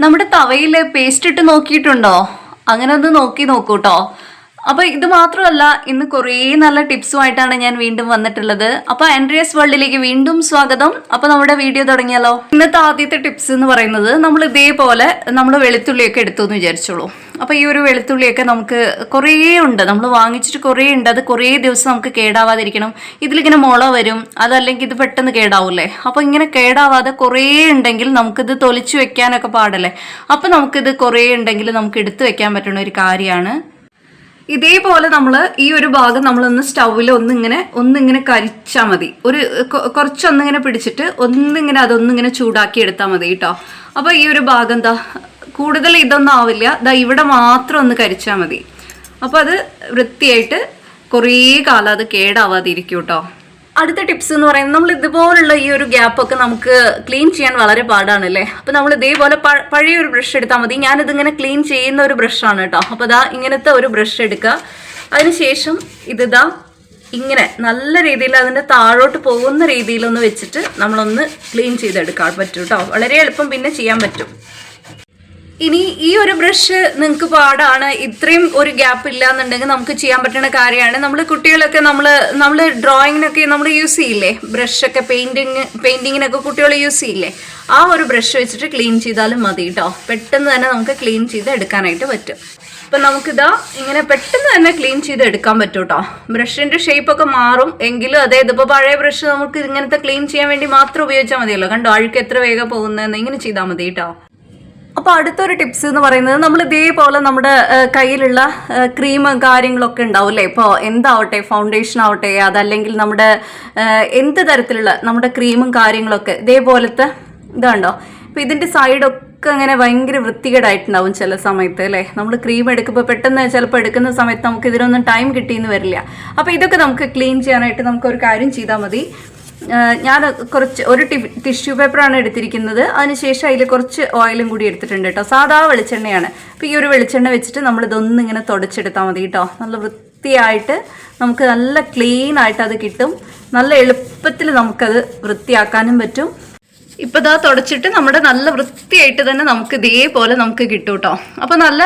നമ്മുടെ തവയിൽ പേസ്റ്റ് ഇട്ട് നോക്കിയിട്ടുണ്ടോ? അങ്ങനെ ഒന്ന് നോക്കി നോക്കൂ കേട്ടോ അപ്പൊ ഇത് മാത്രമല്ല ഇന്ന് കുറേ നല്ല ടിപ്സുമായിട്ടാണ് ഞാൻ വീണ്ടും വന്നിട്ടുള്ളത്. അപ്പൊ ആൻഡ്രിയസ് വേൾഡിലേക്ക് വീണ്ടും സ്വാഗതം. അപ്പൊ നമ്മുടെ വീഡിയോ തുടങ്ങിയാലോ? ഇന്നത്തെ ആദ്യത്തെ ടിപ്സ് എന്ന് പറയുന്നത് നമ്മൾ ഇതേപോലെ നമ്മൾ വെളുത്തുള്ളിയൊക്കെ എടുത്തു എന്ന് വിചാരിച്ചോളൂ. അപ്പൊ ഈ ഒരു വെളുത്തുള്ളിയൊക്കെ നമുക്ക് കുറേ ഉണ്ട്. നമ്മൾ വാങ്ങിച്ചിട്ട് കുറേ ഉണ്ട്. അത് കുറേ ദിവസം നമുക്ക് കേടാവാതിരിക്കണം. ഇതിലിങ്ങനെ മുള വരും. അതല്ലെങ്കിൽ ഇത് പെട്ടെന്ന് കേടാവൂലേ അപ്പൊ ഇങ്ങനെ കേടാവാതെ കുറേ ഉണ്ടെങ്കിൽ നമുക്കിത് തൊലിച്ചു വെക്കാനൊക്കെ പാടല്ലേ? അപ്പൊ നമുക്കിത് കുറേ ഉണ്ടെങ്കിൽ നമുക്ക് എടുത്തു വെക്കാൻ പറ്റുന്ന ഒരു കാര്യമാണ്. ഇതേപോലെ നമ്മൾ ഈ ഒരു ഭാഗം നമ്മൾ ഒന്ന് സ്റ്റൗവിൽ ഒന്നിങ്ങനെ ഒന്നിങ്ങനെ കരിച്ചാൽ മതി. ഒരു കുറച്ചൊന്നിങ്ങനെ പിടിച്ചിട്ട് ഒന്നിങ്ങനെ അതൊന്നിങ്ങനെ ചൂടാക്കി എടുത്താൽ മതി കേട്ടോ. അപ്പോൾ ഈ ഒരു ഭാഗം എന്താ കൂടുതൽ ഇതൊന്നും ആവില്ല. ദാ ഇവിടെ മാത്രം ഒന്ന് കരിച്ചാൽ മതി. അപ്പോൾ അത് വൃത്തിയായിട്ട് കുറേ കാലം അത് കേടാവാതിരിക്കും കേട്ടോ. അടുത്ത ടിപ്സ് എന്ന് പറയുന്നത് നമ്മൾ ഇതുപോലുള്ള ഈ ഒരു ഗ്യാപ്പൊക്കെ നമുക്ക് ക്ലീൻ ചെയ്യാൻ വളരെ പാടാണ് അല്ലേ അപ്പൊ നമ്മൾ ഇതേപോലെ പഴയ ഒരു ബ്രഷ് എടുത്താൽ മതി. ഞാനിത് ഇങ്ങനെ ക്ലീൻ ചെയ്യുന്ന ഒരു ബ്രഷാണ് കേട്ടോ. അപ്പൊ ഇതാ ഇങ്ങനത്തെ ഒരു ബ്രഷ് എടുക്കുക. അതിനുശേഷം ഇതിതാ ഇങ്ങനെ നല്ല രീതിയിൽ അതിന്റെ താഴോട്ട് പോകുന്ന രീതിയിലൊന്ന് വെച്ചിട്ട് നമ്മളൊന്ന് ക്ലീൻ ചെയ്തെടുക്കാൻ പറ്റും കേട്ടോ. വളരെ എളുപ്പം പിന്നെ ചെയ്യാൻ പറ്റും. ഇനി ഈ ഒരു ബ്രഷ് നിങ്ങൾക്ക് പാടാണ്. ഇത്രയും ഒരു ഗ്യാപ്പ് ഇല്ല എന്നുണ്ടെങ്കിൽ നമുക്ക് ചെയ്യാൻ പറ്റുന്ന കാര്യമാണ്. നമ്മൾ കുട്ടികളൊക്കെ നമ്മൾ നമ്മൾ ഡ്രോയിങ്ങിനൊക്കെ നമ്മൾ യൂസ് ചെയ്യില്ലേ? ബ്രഷൊക്കെ പെയിന്റിങ് പെയിന്റിങ്ങിനൊക്കെ കുട്ടികൾ യൂസ് ചെയ്യില്ലേ? ആ ഒരു ബ്രഷ് വെച്ചിട്ട് ക്ലീൻ ചെയ്താലും മതി കേട്ടോ പെട്ടെന്ന് തന്നെ നമുക്ക് ക്ലീൻ ചെയ്ത് എടുക്കാനായിട്ട് പറ്റും. അപ്പം നമുക്കിതാ ഇങ്ങനെ പെട്ടെന്ന് തന്നെ ക്ലീൻ ചെയ്ത് എടുക്കാൻ പറ്റും കേട്ടോ ബ്രഷിന്റെ ഷേപ്പൊക്കെ മാറും. എങ്കിലും അതായത് ഇപ്പോൾ പഴയ ബ്രഷ് നമുക്ക് ഇങ്ങനത്തെ ക്ലീൻ ചെയ്യാൻ വേണ്ടി മാത്രം ഉപയോഗിച്ചാൽ മതിയല്ലോ. കണ്ടോ അഴുക്ക് എത്ര വേഗം പോകുന്നതെന്ന്. ഇങ്ങനെ ചെയ്താൽ മതി കേട്ടോ അപ്പോൾ അടുത്തൊരു ടിപ്സ് എന്ന് പറയുന്നത് നമ്മൾ ഇതേപോലെ നമ്മുടെ കയ്യിലുള്ള ക്രീം കാര്യങ്ങളൊക്കെ ഉണ്ടാവും അല്ലേ? ഇപ്പോൾ എന്താവട്ടെ ഫൗണ്ടേഷൻ ആവട്ടെ അതല്ലെങ്കിൽ നമ്മുടെ എന്ത് തരത്തിലുള്ള നമ്മുടെ ക്രീമും കാര്യങ്ങളൊക്കെ ഇതേപോലത്തെ ഇതുണ്ടോ? ഇതിന്റെ ഇതിന്റെ സൈഡൊക്കെ അങ്ങനെ ഭയങ്കര വൃത്തികേടായിട്ടുണ്ടാവും ചില സമയത്ത് അല്ലേ? നമ്മൾ ക്രീം എടുക്കുമ്പോൾ പെട്ടെന്ന് ചിലപ്പോൾ എടുക്കുന്ന സമയത്ത് നമുക്ക് ഇതിനൊന്നും ടൈം കിട്ടിയെന്ന് വരില്ല. അപ്പോൾ ഇതൊക്കെ നമുക്ക് ക്ലീൻ ചെയ്യാനായിട്ട് നമുക്ക് ഒരു കാര്യം ചെയ്താൽ മതി. ഞാൻ കുറച്ച് ഒരു ടിഷ്യൂ പേപ്പറാണ് എടുത്തിരിക്കുന്നത്. അതിനുശേഷം അതിൽ കുറച്ച് ഓയിലും കൂടി എടുത്തിട്ടുണ്ട് കേട്ടോ. സാധാ വെളിച്ചെണ്ണയാണ്. അപ്പോൾ ഈ ഒരു വെളിച്ചെണ്ണ വെച്ചിട്ട് നമ്മൾ ഇതൊന്നും ഇങ്ങനെ തുടച്ചെടുത്താൽ മതി കേട്ടോ. നല്ല വൃത്തിയായിട്ട് നമുക്ക് നല്ല ക്ലീൻ ആയിട്ട് അത് കിട്ടും. നല്ല എളുപ്പത്തിൽ നമുക്കത് വൃത്തിയാക്കാനും പറ്റും. ഇപ്പൊ ഇതാ തുടച്ചിട്ട് നമ്മുടെ നല്ല വൃത്തിയായിട്ട് തന്നെ നമുക്ക് ഇതേപോലെ നമുക്ക് കിട്ടും കേട്ടോ അപ്പൊ നല്ല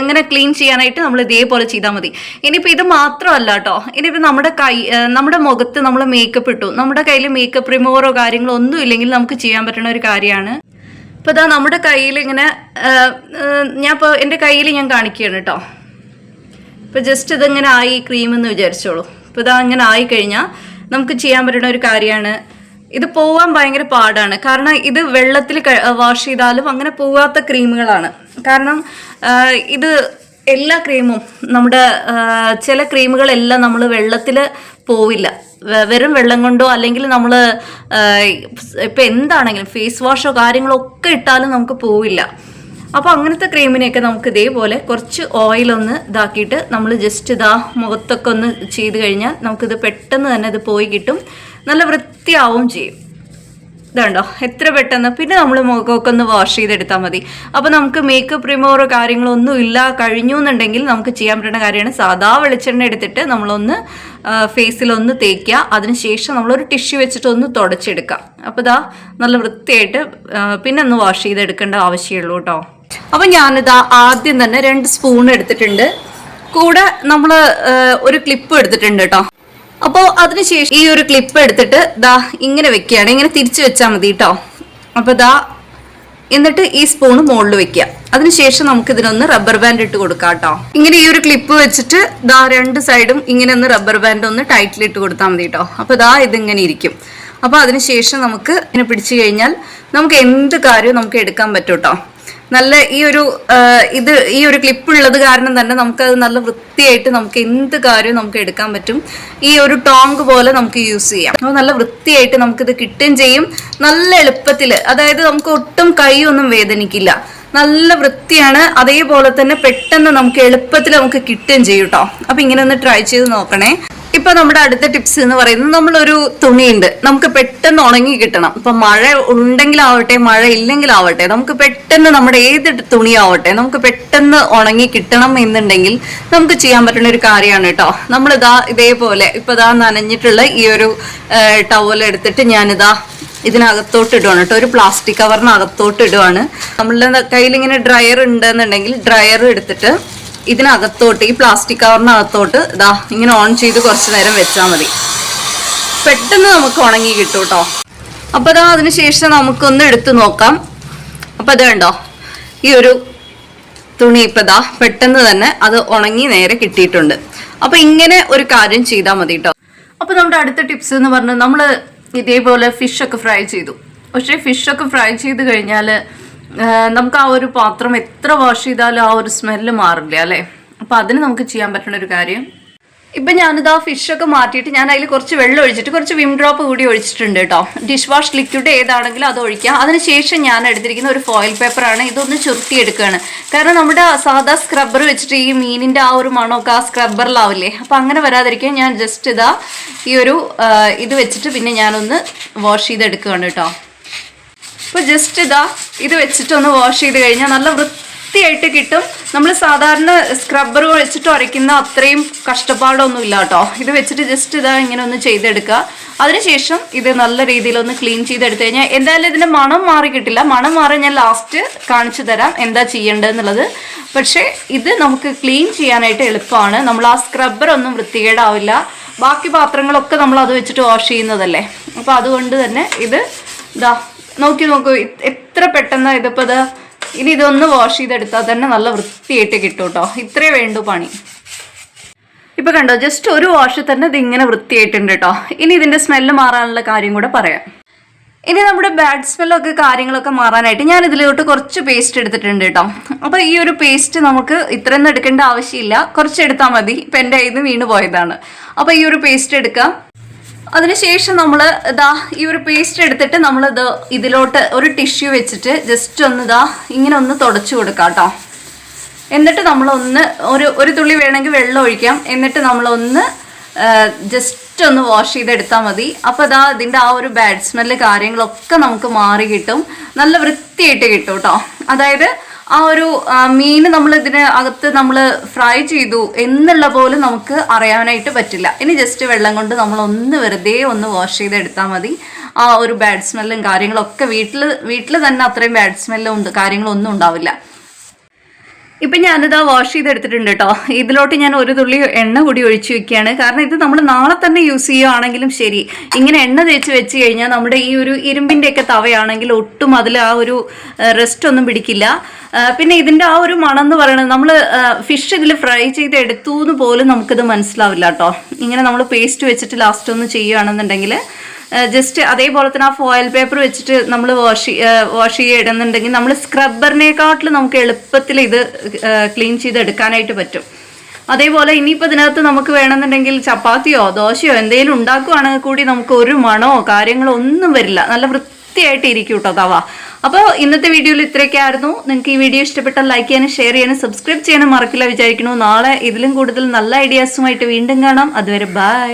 ഇങ്ങനെ ക്ലീൻ ചെയ്യാനായിട്ട് നമ്മൾ ഇതേപോലെ ചെയ്താൽ മതി. ഇനിയിപ്പോ ഇത് മാത്രമല്ല കേട്ടോ ഇനിയിപ്പോ നമ്മുടെ കൈ നമ്മുടെ മുഖത്ത് നമ്മൾ മേക്കപ്പ് ഇട്ടു. നമ്മുടെ കയ്യിൽ മേക്കപ്പ് റിമൂവറോ കാര്യങ്ങളോ ഒന്നും ഇല്ലെങ്കിൽ നമുക്ക് ചെയ്യാൻ പറ്റുന്ന ഒരു കാര്യമാണ്. ഇപ്പൊ ഇതാ നമ്മുടെ കയ്യിൽ ഇങ്ങനെ ഞാൻ ഇപ്പോൾ എന്റെ കയ്യിൽ ഞാൻ കാണിക്കുകയാണ് കേട്ടോ ഇപ്പൊ ജസ്റ്റ് ഇതിങ്ങനെ ആയി ക്രീം എന്ന് വിചാരിച്ചോളൂ. ഇപ്പൊ ഇതാ ഇങ്ങനെ ആയി കഴിഞ്ഞാൽ നമുക്ക് ചെയ്യാൻ പറ്റുന്ന ഒരു കാര്യമാണ്. ഇത് പോവാൻ ഭയങ്കര പാടാണ്. കാരണം ഇത് വെള്ളത്തിൽ വാഷ് ചെയ്താലും അങ്ങനെ പോവാത്ത ക്രീമുകളാണ്. കാരണം ഇത് എല്ലാ ക്രീമും നമ്മുടെ ചില ക്രീമുകളെല്ലാം നമ്മൾ വെള്ളത്തിൽ പോവില്ല. വെറും വെള്ളം കൊണ്ടോ അല്ലെങ്കിൽ നമ്മൾ ഇപ്പം എന്താണെങ്കിലും ഫേസ് വാഷോ കാര്യങ്ങളോ ഒക്കെ ഇട്ടാലും നമുക്ക് പോവില്ല. അപ്പോൾ അങ്ങനത്തെ ക്രീമിനെയൊക്കെ നമുക്ക് ഇതേപോലെ കുറച്ച് ഓയിലൊന്ന് ഇതാക്കിയിട്ട് നമ്മൾ ജസ്റ്റ് ഇതാ മുഖത്തൊക്കെ ഒന്ന് ചെയ്ത് കഴിഞ്ഞാൽ നമുക്കിത് പെട്ടെന്ന് തന്നെ ഇത് പോയി കിട്ടും. നല്ല വൃത്തിയാവും ചെയ്യും. ഇതുണ്ടോ? എത്ര പെട്ടെന്ന്? പിന്നെ നമ്മൾ മുഖമൊക്കെ ഒന്ന് വാഷ് ചെയ്തെടുത്താൽ മതി. അപ്പോൾ നമുക്ക് മേക്കപ്പ് റിമൂവറോ കാര്യങ്ങളോ ഒന്നും ഇല്ല കഴിഞ്ഞു എന്നുണ്ടെങ്കിൽ നമുക്ക് ചെയ്യാൻ പറ്റുന്ന കാര്യമാണ് സാധാ വെളിച്ചെണ്ണ എടുത്തിട്ട് നമ്മളൊന്ന് ഫേസിലൊന്ന് തേക്കുക അതിനുശേഷം നമ്മളൊരു ടിഷ്യൂ വെച്ചിട്ട് ഒന്ന് തുടച്ചെടുക്കുക അപ്പോൾ ഇതാ നല്ല വൃത്തിയായിട്ട് പിന്നെ ഒന്ന് വാഷ് ചെയ്തെടുക്കേണ്ട ആവശ്യമുള്ളൂ കേട്ടോ. അപ്പോൾ ഞാനിതാ ആദ്യം തന്നെ രണ്ട് സ്പൂൺ എടുത്തിട്ടുണ്ട്. കൂടെ നമ്മൾ ഒരു ക്ലിപ്പ് എടുത്തിട്ടുണ്ട് കേട്ടോ. അപ്പോൾ അതിനുശേഷം ഈ ഒരു ക്ലിപ്പ് എടുത്തിട്ട് ദാ ഇങ്ങനെ വെക്കുകയാണ്. ഇങ്ങനെ തിരിച്ചു വെച്ചാൽ മതി കേട്ടോ അപ്പോൾ ദാ എന്നിട്ട് ഈ സ്പൂൺ മുകളിൽ വെക്കുക. അതിനുശേഷം നമുക്ക് ഇതിനൊന്ന് റബ്ബർ ബാൻഡ് ഇട്ട് കൊടുക്കാം കേട്ടോ ഇങ്ങനെ ഈ ഒരു ക്ലിപ്പ് വെച്ചിട്ട് ദാ രണ്ട് സൈഡും ഇങ്ങനെ ഒന്ന് റബ്ബർ ബാൻഡ് ഒന്ന് ടൈറ്റിൽ ഇട്ട് കൊടുത്താൽ മതി കേട്ടോ അപ്പോൾ ദാ ഇതിങ്ങനെ ഇരിക്കും. അപ്പോൾ അതിനുശേഷം നമുക്ക് ഇങ്ങനെ പിടിച്ചു കഴിഞ്ഞാൽ നമുക്ക് എന്ത് കാര്യവും നമുക്ക് എടുക്കാൻ പറ്റും കേട്ടോ നല്ല ഈ ഒരു ഇത് ഈ ഒരു ക്ലിപ്പ് ഉള്ളത് കാരണം തന്നെ നമുക്ക് അത് നല്ല വൃത്തിയായിട്ട് നമുക്ക് എന്ത് കാര്യവും നമുക്ക് എടുക്കാൻ പറ്റും. ഈ ഒരു ടോങ്ക് പോലെ നമുക്ക് യൂസ് ചെയ്യാം. അപ്പോൾ നല്ല വൃത്തിയായിട്ട് നമുക്കിത് കിട്ടുകയും ചെയ്യും. നല്ല എളുപ്പത്തിൽ അതായത് നമുക്ക് ഒട്ടും കൈയൊന്നും വേദനിക്കില്ല. നല്ല വൃത്തിയാണ്. അതേപോലെ തന്നെ പെട്ടെന്ന് നമുക്ക് എളുപ്പത്തിൽ നമുക്ക് കിട്ടുകയും ചെയ്യും കേട്ടോ അപ്പം ഇങ്ങനെ ഒന്ന് ട്രൈ ചെയ്ത് നോക്കണേ. ഇപ്പൊ നമ്മുടെ അടുത്ത ടിപ്സ് എന്ന് പറയുന്നത് നമ്മളൊരു തുണിയുണ്ട്. നമുക്ക് പെട്ടെന്ന് ഉണങ്ങി കിട്ടണം. ഇപ്പൊ മഴ ഉണ്ടെങ്കിലാവട്ടെ മഴ ഇല്ലെങ്കിലാവട്ടെ നമുക്ക് പെട്ടെന്ന് നമ്മുടെ ഏത് തുണിയാവട്ടെ നമുക്ക് പെട്ടെന്ന് ഉണങ്ങി കിട്ടണം എന്നുണ്ടെങ്കിൽ നമുക്ക് ചെയ്യാൻ പറ്റുന്ന ഒരു കാര്യമാണ് കേട്ടോ നമ്മളിതാ ഇതേപോലെ ഇപ്പൊ ഇതാ നനഞ്ഞിട്ടുള്ള ഈ ഒരു ടവൽ എടുത്തിട്ട് ഞാനിതാ ഇതിനകത്തോട്ട് ഇടുവാണ് കേട്ടോ ഒരു പ്ലാസ്റ്റിക് കവറിനകത്തോട്ട് ഇടുവാണ്. നമ്മളുടെ കയ്യിൽ ഇങ്ങനെ ഡ്രയർ ഉണ്ടെന്നുണ്ടെങ്കിൽ ഡ്രയർ എടുത്തിട്ട് ഇതിനകത്തോട്ട് ഈ പ്ലാസ്റ്റിക് കവറിനകത്തോട്ട് ഇതാ ഇങ്ങനെ ഓൺ ചെയ്ത് കുറച്ച് നേരം വെച്ചാൽ മതി. പെട്ടെന്ന് നമുക്ക് ഉണങ്ങി കിട്ടും കേട്ടോ അപ്പൊ അതാ അതിനുശേഷം നമുക്കൊന്ന് എടുത്തു നോക്കാം. അപ്പൊ അത് കണ്ടോ? ഈ ഒരു തുണി ഇപ്പൊ ഇതാ പെട്ടെന്ന് തന്നെ അത് ഉണങ്ങി നേരെ കിട്ടിയിട്ടുണ്ട്. അപ്പൊ ഇങ്ങനെ ഒരു കാര്യം ചെയ്താൽ മതി കേട്ടോ അപ്പൊ നമ്മുടെ അടുത്ത ടിപ്സ് എന്ന് പറഞ്ഞാൽ നമ്മൾ ഇതേപോലെ ഫിഷ് ഒക്കെ ഫ്രൈ ചെയ്തു. പക്ഷേ ഫിഷ് ഒക്കെ ഫ്രൈ ചെയ്ത് കഴിഞ്ഞാൽ നമുക്ക് ആ ഒരു പാത്രം എത്ര വാഷ് ചെയ്താലും ആ ഒരു സ്മെല്ല് മാറില്ല അല്ലേ? അപ്പൊ അതിന് നമുക്ക് ചെയ്യാൻ പറ്റുന്ന ഒരു കാര്യം. ഇപ്പം ഞാനിത് ആ ഫിഷൊക്കെ മാറ്റിയിട്ട് ഞാൻ അതിൽ കുറച്ച് വെള്ളം ഒഴിച്ചിട്ട് കുറച്ച് വിം ഡ്രോപ്പ് കൂടി ഒഴിച്ചിട്ടുണ്ട് കേട്ടോ ഡിഷ് വാഷ് ലിക്വിഡ് ഏതാണെങ്കിലും അത് ഒഴിക്കാം. അതിനുശേഷം ഞാൻ എടുത്തിരിക്കുന്ന ഒരു ഫോയിൽ പേപ്പറാണ് ഇതൊന്ന് ചുരുട്ടിയെടുക്കുകയാണ് കാരണം നമ്മുടെ സാധാ സ്ക്രബ്ബർ വെച്ചിട്ട് ഈ മീനിന്റെ ആ ഒരു മണമൊക്കെ ആ സ്ക്രബ്ബറിലാവില്ലേ അപ്പം അങ്ങനെ വരാതിരിക്കാൻ ഞാൻ ജസ്റ്റ് ഇതാ ഈ ഒരു ഇത് വെച്ചിട്ട് പിന്നെ ഞാനൊന്ന് വാഷ് ചെയ്തെടുക്കുകയാണ് കേട്ടോ ഇപ്പോൾ ജസ്റ്റ് ഇതാ ഇത് വെച്ചിട്ടൊന്ന് വാഷ് ചെയ്ത് കഴിഞ്ഞാൽ നല്ല വൃത്തിയായിട്ട് കിട്ടും. നമ്മൾ സാധാരണ സ്ക്രബ്ബർ വെച്ചിട്ട് ഉരയ്ക്കുന്ന അത്രയും കഷ്ടപ്പാടൊന്നും ഇല്ല കേട്ടോ. ഇത് വെച്ചിട്ട് ജസ്റ്റ് ഇതാ ഇങ്ങനെ ഒന്ന് ചെയ്തെടുക്കുക. അതിനുശേഷം ഇത് നല്ല രീതിയിലൊന്ന് ക്ലീൻ ചെയ്തെടുത്തു കഴിഞ്ഞാൽ എന്തായാലും ഇതിന്റെ മണം മാറി കിട്ടില്ല. മണം മാറി ഞാൻ ലാസ്റ്റ് കാണിച്ചു തരാം എന്താ ചെയ്യേണ്ടതെന്നുള്ളത്. പക്ഷേ ഇത് നമുക്ക് ക്ലീൻ ചെയ്യാനായിട്ട് എളുപ്പമാണ്. നമ്മൾ ആ സ്ക്രബ്ബർ ഒന്നും വൃത്തികേടാവില്ല. ബാക്കി പാത്രങ്ങളൊക്കെ നമ്മൾ അത് വെച്ചിട്ട് വാഷ് ചെയ്യുന്നതല്ലേ. അപ്പോൾ അതുകൊണ്ട് തന്നെ ഇത് ഇതാ നോക്കി നോക്കൂ എത്ര പെട്ടെന്ന് ഇതിപ്പോൾ ഇത് ഇനി ഇതൊന്ന് വാഷ് ചെയ്തെടുത്താൽ തന്നെ നല്ല വൃത്തിയായിട്ട് കിട്ടും കേട്ടോ ഇത്രേ വേണ്ടു പണി. ഇപ്പൊ കണ്ടോ ജസ്റ്റ് ഒരു വാഷ് തന്നെ ഇത് ഇങ്ങനെ വൃത്തിയായിട്ടുണ്ട് കേട്ടോ ഇനി ഇതിന്റെ സ്മെല്ല് മാറാനുള്ള കാര്യം കൂടെ പറയാം. ഇനി നമ്മുടെ ബാഡ് സ്മെല്ലൊക്കെ കാര്യങ്ങളൊക്കെ മാറാനായിട്ട് ഞാൻ ഇതിലോട്ട് കുറച്ച് പേസ്റ്റ് എടുത്തിട്ടുണ്ട് കേട്ടോ അപ്പോൾ ഈ ഒരു പേസ്റ്റ് നമുക്ക് ഇത്രയൊന്നും എടുക്കേണ്ട ആവശ്യമില്ല. കുറച്ച് എടുത്താൽ മതി. ഇപ്പം എന്റെ കയ്യിൽ നിന്ന് വീണ് പോയതാണ്. അപ്പോൾ ഈ ഒരു പേസ്റ്റ് എടുക്കാം. അതിനുശേഷം നമ്മൾ ഇതാ ഈ ഒരു പേസ്റ്റ് എടുത്തിട്ട് നമ്മൾ ഇത് ഇതിലോട്ട് ഒരു ടിഷ്യൂ വെച്ചിട്ട് ജസ്റ്റ് ഒന്ന് ഇതാ ഇങ്ങനെ ഒന്ന് തുടച്ചു കൊടുക്കാം കേട്ടോ. എന്നിട്ട് നമ്മളൊന്ന് ഒരു ഒരു തുള്ളി വേണമെങ്കിൽ വെള്ളം ഒഴിക്കാം. എന്നിട്ട് നമ്മളൊന്ന് ജസ്റ്റ് ഒന്ന് വാഷ് ചെയ്തെടുത്താൽ മതി. അപ്പോൾ അതാ ഇതിന്റെ ആ ഒരു ബാഡ് സ്മെല്ല് കാര്യങ്ങളൊക്കെ നമുക്ക് മാറി കിട്ടും. നല്ല വൃത്തിയായിട്ട് കിട്ടും കേട്ടോ. അതായത് ആ ഒരു മീൻ നമ്മൾ ഇതിന് അകത്ത് നമ്മൾ ഫ്രൈ ചെയ്തു എന്നുള്ള പോലും നമുക്ക് അറിയാനായിട്ട് പറ്റില്ല. ഇനി ജസ്റ്റ് വെള്ളം കൊണ്ട് നമ്മൾ ഒന്ന് വെറുതെ ഒന്ന് വാഷ് ചെയ്തെടുത്താൽ മതി. ആ ഒരു ബാഡ് സ്മെല്ലും കാര്യങ്ങളൊക്കെ വീട്ടിൽ വീട്ടിൽ തന്നെ അത്രയും ബാഡ് സ്മെല്ലും ഉണ്ട് കാര്യങ്ങളൊന്നും ഉണ്ടാവില്ല. ഇപ്പം ഞാനിതാ വാഷ് ചെയ്തെടുത്തിട്ടുണ്ട് കേട്ടോ ഇതിലോട്ട് ഞാൻ ഒരു തുള്ളി എണ്ണ കൂടി ഒഴിച്ചു വെക്കുകയാണ്. കാരണം ഇത് നമ്മൾ നാളെ തന്നെ യൂസ് ചെയ്യുകയാണെങ്കിലും ശരി. ഇങ്ങനെ എണ്ണ തേച്ച് വെച്ച് കഴിഞ്ഞാൽ നമ്മുടെ ഈ ഒരു ഇരുമ്പിന്റെ ഒക്കെ തവയാണെങ്കിൽ ഒട്ടും അതിൽ ആ ഒരു റെസ്റ്റ് ഒന്നും പിടിക്കില്ല. പിന്നെ ഇതിന്റെ ആ ഒരു മണം എന്ന് പറയുന്നത് നമ്മൾ ഫിഷ് ഇതിൽ ഫ്രൈ ചെയ്ത് എടുത്തു എന്ന് പോലും നമുക്കിത് മനസ്സിലാവില്ല കേട്ടോ ഇങ്ങനെ നമ്മൾ പേസ്റ്റ് വെച്ചിട്ട് ലാസ്റ്റ് ഒന്ന് ചെയ്യുകയാണെന്നുണ്ടെങ്കിൽ ജസ്റ്റ് അതേപോലെ തന്നെ ആ ഫോയിൽ പേപ്പർ വെച്ചിട്ട് നമ്മൾ വാഷ് വാഷ് ചെയ്യണമെന്നുണ്ടെങ്കിൽ നമ്മൾ സ്ക്രബ്ബറിനെക്കാട്ടിലും നമുക്ക് എളുപ്പത്തിൽ ഇത് ക്ലീൻ ചെയ്ത് എടുക്കാനായിട്ട് പറ്റും. അതേപോലെ ഇനിയിപ്പോൾ ഇതിനകത്ത് നമുക്ക് വേണമെന്നുണ്ടെങ്കിൽ ചപ്പാത്തിയോ ദോശയോ എന്തെങ്കിലും ഉണ്ടാക്കുവാണെങ്കിൽ കൂടി നമുക്ക് ഒരു മണമോ കാര്യങ്ങളോ ഒന്നും വരില്ല. നല്ല വൃത്തിയായിട്ട് ഇരിക്കും കേട്ടോ തവ. അപ്പോൾ ഇന്നത്തെ വീഡിയോയിൽ ഇത്രയൊക്കെ ആയിരുന്നു നിങ്ങൾക്ക് ഈ വീഡിയോ ഇഷ്ടപ്പെട്ടാൽ ലൈക്ക് ചെയ്യാനും ഷെയർ ചെയ്യാനും സബ്സ്ക്രൈബ് ചെയ്യാനും മറക്കില്ല വിചാരിക്കുന്നു. നാളെ ഇതിലും കൂടുതൽ നല്ല ഐഡിയാസുമായിട്ട് വീണ്ടും കാണാം. അതുവരെ ബൈ